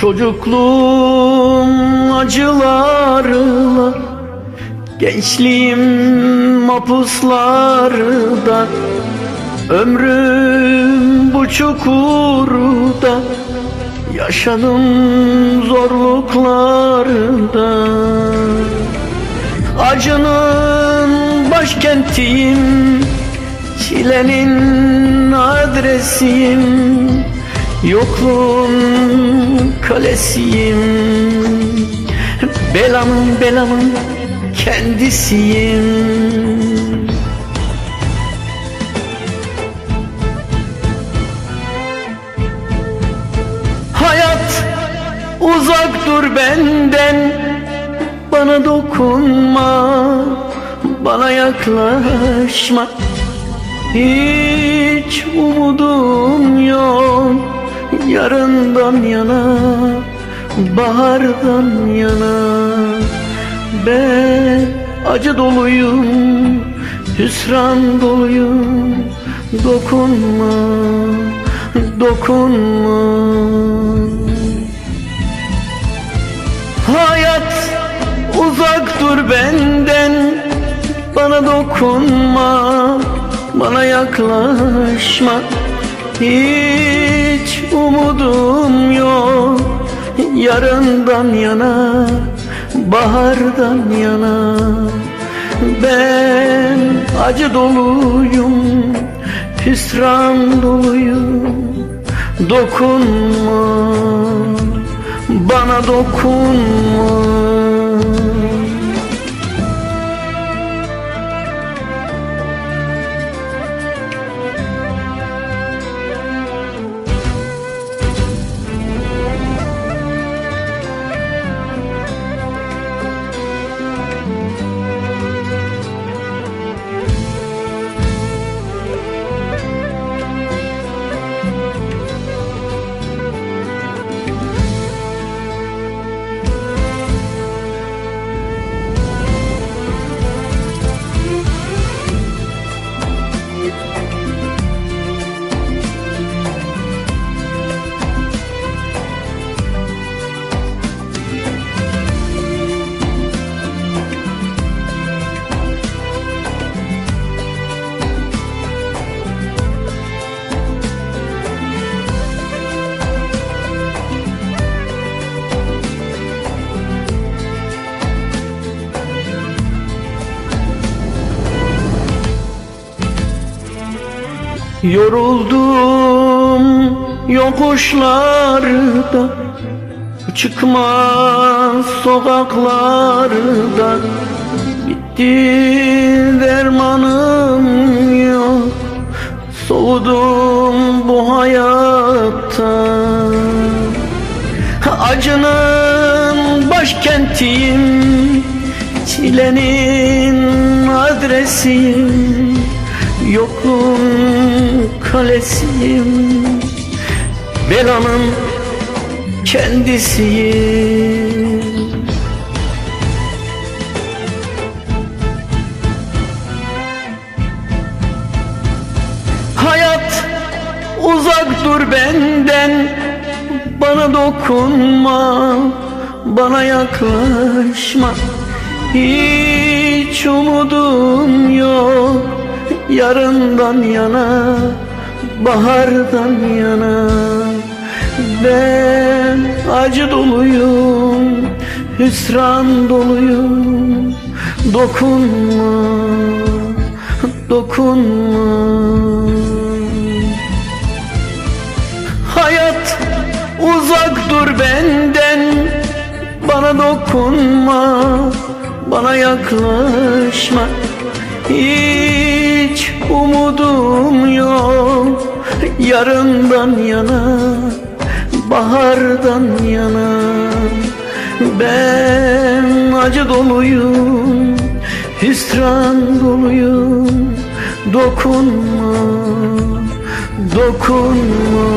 Çocukluğum acılarla Gençliğim mapuslarda Ömrüm bu çukurda Yaşadım zorluklarda. Acının başkentiyim Çilenin adresiyim Yokluğun kalesiyim. Belamın belamın kendisiyim. Hayat uzak dur benden. Bana dokunma Bana yaklaşma. Hiç umudum yok Yarından yana Bahardan yana. Ben acı doluyum Hüsran doluyum. Dokunma Dokunma. Hayat uzak dur benden Bana dokunma Bana yaklaşma. Hiç Yarından yana Bahardan yana. Ben acı doluyum Hüsran doluyum. Dokunma bana dokunma Yoruldum yokuşlarda Çıkmaz sokaklarda. Bitti dermanım yok Soğudum bu hayatta. Acının başkentiyim Çilenin adresiyim Yokluğun kalesiyim. Belanın kendisiyim. Hayat uzak dur benden Bana dokunma Bana yaklaşma. Hiç umudum yok Yarından yana Bahardan yana. Ben acı doluyum Hüsran doluyum. Dokunma Dokunma. Hayat uzak dur benden Bana dokunma Bana yaklaşma Umudum yok Yarından yana Bahardan yana. Ben acı doluyum Hüsran doluyum. Dokunma Dokunma